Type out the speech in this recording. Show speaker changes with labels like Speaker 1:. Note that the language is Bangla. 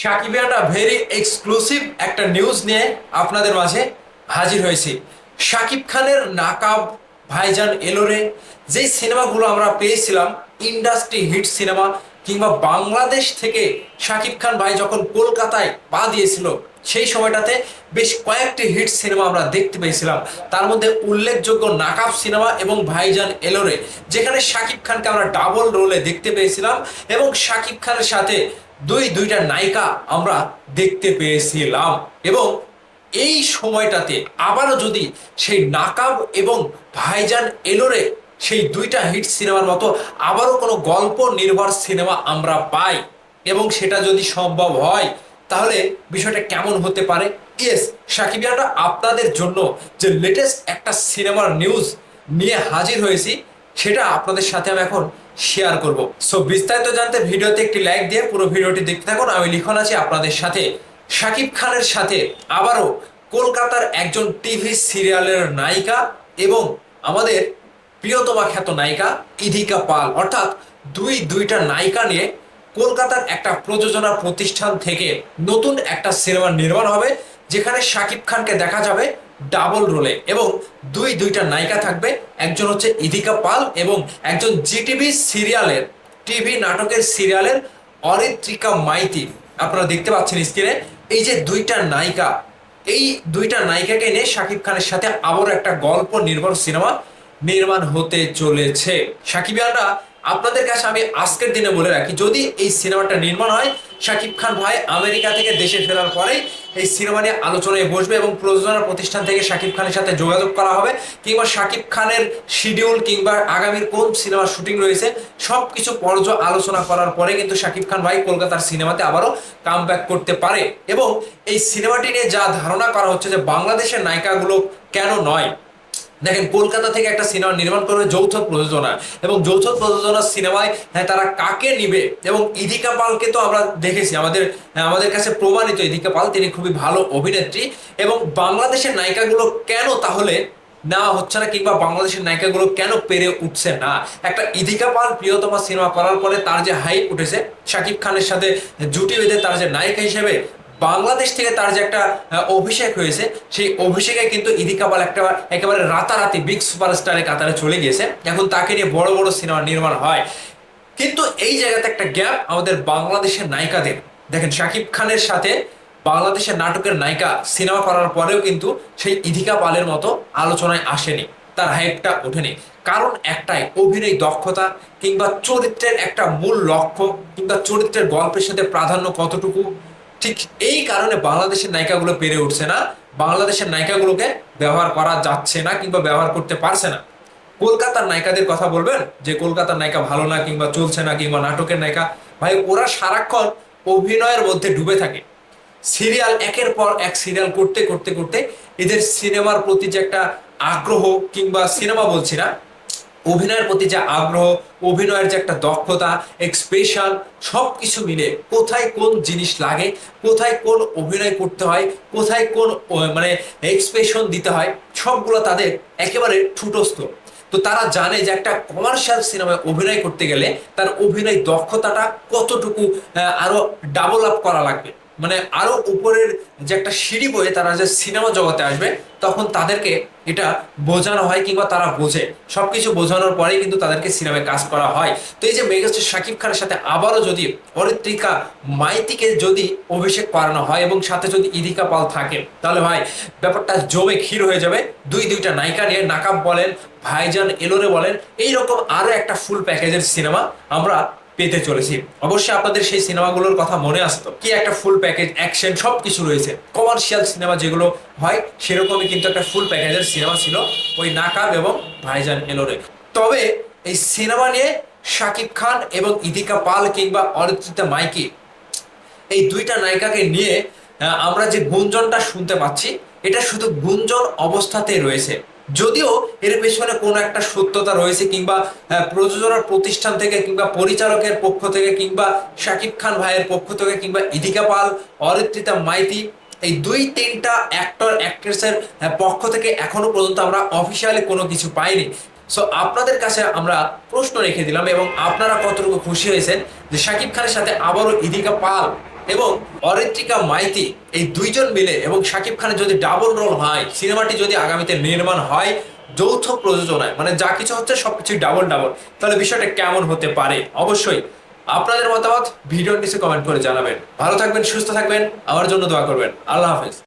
Speaker 1: সাকিবিয়ানরা ভেরি এক্সক্লুসিভ একটা নিউজ নিয়ে আপনাদের মাঝে হাজির হয়েছি। শাকিব খানের নাকাব ভাইজান এলোরে যে সিনেমাগুলো আমরা পেয়েছিলাম ইন্ডাস্ট্রি হিট সিনেমা কিংবা বাংলাদেশ থেকে শাকিব খান ভাই যখন কলকাতায় পা দিয়েছিল, সেই সময়টাতে বেশ কয়েকটি হিট সিনেমা আমরা দেখতে পেয়েছিলাম। তার মধ্যে উল্লেখযোগ্য নাকাব সিনেমা এবং ভাইজান এলোরে যেখানে শাকিব খানকে আমরা ডাবল রোলে দেখতে পেয়েছিলাম এবং শাকিব খানের সাথে দুই, দুইটা নায়িকা আমরা দেখতে পেয়েছিলাম। এবং এই সময়টাতে আবারও যদি সেই নাকাব এবং ভাইজান এলোরে সেই দুইটা হিট সিনেমার মতো আবারও কোনো গল্প নির্ভর সিনেমা আমরা পাই এবং সেটা যদি সম্ভব হয়, তাহলে বিষয়টা কেমন হতে পারে? ইয়েস সাকিবিয়ানরা আপনাদের জন্য যে লেটেস্ট একটা সিনেমার নিউজ নিয়ে হাজির হয়েছি। সেটা আপনাদের সাথে আমি এখন শেয়ার করব। সো বিস্তারিত জানতে ভিডিওতে একটি লাইক দিয়ে পুরো ভিডিওটি দেখতে থাকুন। আমি লিখন আছি আপনাদের সাথে। শাকিব খানের সাথে আবারও কলকাতার একজন টিভি সিরিয়ালের নায়িকা এবং আমাদের প্রিয়তমা খ্যাত নায়িকা ইধিকা পাল। অর্থাৎ দুই দুইটা নায়িকা নিয়ে কলকাতার একটা প্রযোজনা প্রতিষ্ঠান থেকে নতুন একটা সিনেমা নির্মাণ হবে, যেখানে শাকিব খানকে দেখা যাবে ডাবল রোলে এবং দুই দুইটা নায়িকা থাকবে। একজন হচ্ছে ইধিকা পাল এবং একজন জিটিভি সিরিয়ালের, টিভি নাটকের সিরিয়ালের অরিত্রিকা মাইতি। আপনারা দেখতে পাচ্ছেন স্ক্রিনে, এই যে দুইটা নায়িকা, এই দুইটা নায়িকাকে নিয়ে শাকিব খানের সাথে আবারও একটা গল্প নির্ভর সিনেমা নির্মাণ হতে চলেছে। সাকিবিয়ানরা আপনাদের কাছে আমি আজকের দিনে বলে রাখি, যদি এই সিনেমাটা নির্মাণ হয়, শাকিব খান ভাই আমেরিকা থেকে দেশে ফেরার পরেই এই সিনেমা নিয়ে আলোচনায় বসবে এবং প্রযোজনা প্রতিষ্ঠান থেকে শাকিব খানের সাথে যোগাযোগ করা হবে, কিংবা শাকিব খানের শিডিউল কিংবা আগামীর কোন সিনেমার শুটিং রয়েছে সব কিছু পর্য আলোচনা করার পরে কিন্তু শাকিব খান ভাই কলকাতার সিনেমাতে আবারও কাম করতে পারে। এবং এই সিনেমাটি নিয়ে যা ধারণা করা হচ্ছে যে বাংলাদেশের নায়িকাগুলো কেন নয় দেখেন কলকাতা থেকে একটা সিনেমা নির্মাণ করবে যৌথ প্রযোজনা। এবং যৌথ প্রযোজনার সিনেমায় হ্যাঁ তারা কাকে নিবে? এবং ইদিকা পালকে তো আমরা দেখেছি আমাদের হ্যাঁ, আমাদের কাছে প্রমাণিত ইদিকা পাল তিনি খুবই ভালো অভিনেত্রী। এবং বাংলাদেশের নায়িকাগুলো কেন তাহলে নেওয়া হচ্ছে না কিংবা বাংলাদেশের নায়িকাগুলো কেন পেরে উঠছে না? একটা ইদিকা পাল প্রিয়তমা সিনেমা করার পরে তার যে হাইপ উঠেছে শাকিব খানের সাথে জুটি বেঁধে তার যে নায়িকা হিসেবে বাংলাদেশ থেকে তার যে একটা অভিষেক হয়েছে, সেই অভিষেকে কিন্তু ইদিকা পাল একটা একেবারে রাতারাতি বিগ সুপারস্টারের কাতারে চলে গিয়েছে। এখন তাকে নিয়ে বড় বড় সিনেমা নির্মাণ হয়। কিন্তু এই জায়গাতে একটা গ্যাপ আমাদের বাংলাদেশের নায়িকাদের। দেখেন, শাকিব খানের সাথে বাংলাদেশের নাটকের নায়িকা সিনেমা করার পরেও কিন্তু সেই ইধিকা পালের মতো আলোচনায় আসেনি। তার হাইপটা ওঠেনি। কারণ একটাই, অভিনয় দক্ষতা কিংবা চরিত্রের একটা মূল লক্ষ্য কিংবা চরিত্রের গল্পের সাথে প্রাধান্য কতটুকু ঠিক এই কারণে বাংলাদেশের নায়িকাগুলো পেরে উঠছে না। বাংলাদেশের নায়িকাগুলোকে ব্যবহার করা যাচ্ছে না কিংবা ব্যবহার করতে পারছে না। কলকাতার নায়িকাদের কথা বলবেন যে, কলকাতার নায়িকা ভালো না কিংবা চলছে না কিংবা নাটকের নায়িকা। ভাই, ওরা সারাক্ষণ অভিনয়ের মধ্যে ডুবে থাকে। সিরিয়াল একের পর এক সিরিয়াল করতে করতে করতে এদের সিনেমার প্রতি যে একটা আগ্রহ কিংবা সিনেমা বলছি না অভিনয়ের প্রতি যে আগ্রহ অভিনয়ের যে একটা দক্ষতা এক্সপ্রেশন সব কিছু মিলে কোথায় কোন জিনিস লাগে কোথায় কোন অভিনয় করতে হয় কোথায় কোন মানে এক্সপ্রেশন দিতে হয় সবগুলো তাদের একেবারে ঠুটস্থ। তো তারা জানে যে একটা কমার্শিয়াল সিনেমায় অভিনয় করতে গেলে তার অভিনয় দক্ষতাটা কতটুকু আহ, আরও ডাবল আপ করা লাগবে। মানে আরও উপরের যে একটা সিঁড়ি বয়ে তারা যে সিনেমা জগতে আসবে, তখন তাদেরকে এটা বোঝানো হয় কিংবা তারা বোঝে। সবকিছু বোঝানোর পরেই কিন্তু তাদেরকে সিনেমায় কাজ করা হয়। তো এই যে মেগাস্টার শাকিব খানের সাথে আবারও যদি অরিত্রিকা মাইতিকে যদি অভিষেক করানো হয় এবং সাথে যদি ইদিকা পাল থাকে, তাহলে ভাই ব্যাপারটা জমে ক্ষীর হয়ে যাবে। দুই দুইটা নায়িকা নিয়ে নাকাব বলেন, ভাইজান এলোরে বলেন, এইরকম আরও একটা ফুল প্যাকেজের সিনেমা আমরা পেতে চলেছি। অবশ্যই আপনাদের সেই সিনেমাগুলোর কথা মনে আসতো কি একটা ফুল প্যাকেজ অ্যাকশন সব কিছু রয়েছে। কমার্শিয়াল সিনেমা যেগুলো হয়, সেরকমই কিন্তু একটা ফুল প্যাকেজের সিনেমা ছিল ওই নাকাব এবং ভাইজান এলোরে তবে এই সিনেমা নিয়ে শাকিব খান এবং ইদিকা পাল কিংবা অরিত্রিতা মাইকি, এই দুইটা নায়িকাকে নিয়ে আমরা যে গুঞ্জনটা শুনতে পাচ্ছি, এটা শুধু গুঞ্জন অবস্থাতেই রয়েছে। যদিও এর পেছনে কোনো একটা সত্যতা রয়েছে কিংবা প্রযোজনার প্রতিষ্ঠান থেকে কিংবা পরিচালকের পক্ষ থেকে কিংবা শাকিব খান ভাইয়ের পক্ষ থেকে কিংবা ইদিকা পাল, অরিত্রিতা মাইতি, এই দুই তিনটা অ্যাক্টর অ্যাক্ট্রেসের পক্ষ থেকে এখনও পর্যন্ত আমরা অফিসিয়ালি কোনো কিছু পাইনি। সো আপনাদের কাছে আমরা প্রশ্ন রেখে দিলাম এবং আপনারা কতটুকু খুশি হয়েছেন যে শাকিব খানের সাথে আবারও ইদিকা পাল এবং অরিত্রিকা মাইতি এই দুইজন মিলে এবং শাকিব খানের যদি ডাবল রোল হয়, সিনেমাটি যদি আগামীতে নির্মাণ হয়, যৌথ প্রযোজনায় মানে যা কিছু হচ্ছে সবকিছু ডাবল ডাবল তাহলে বিষয়টা কেমন হতে পারে? অবশ্যই আপনাদের মতামত ভিডিওর নিচে কমেন্ট করে জানাবেন। ভালো থাকবেন, সুস্থ থাকবেন, আমার জন্য দোয়া করবেন। আল্লাহ হাফেজ।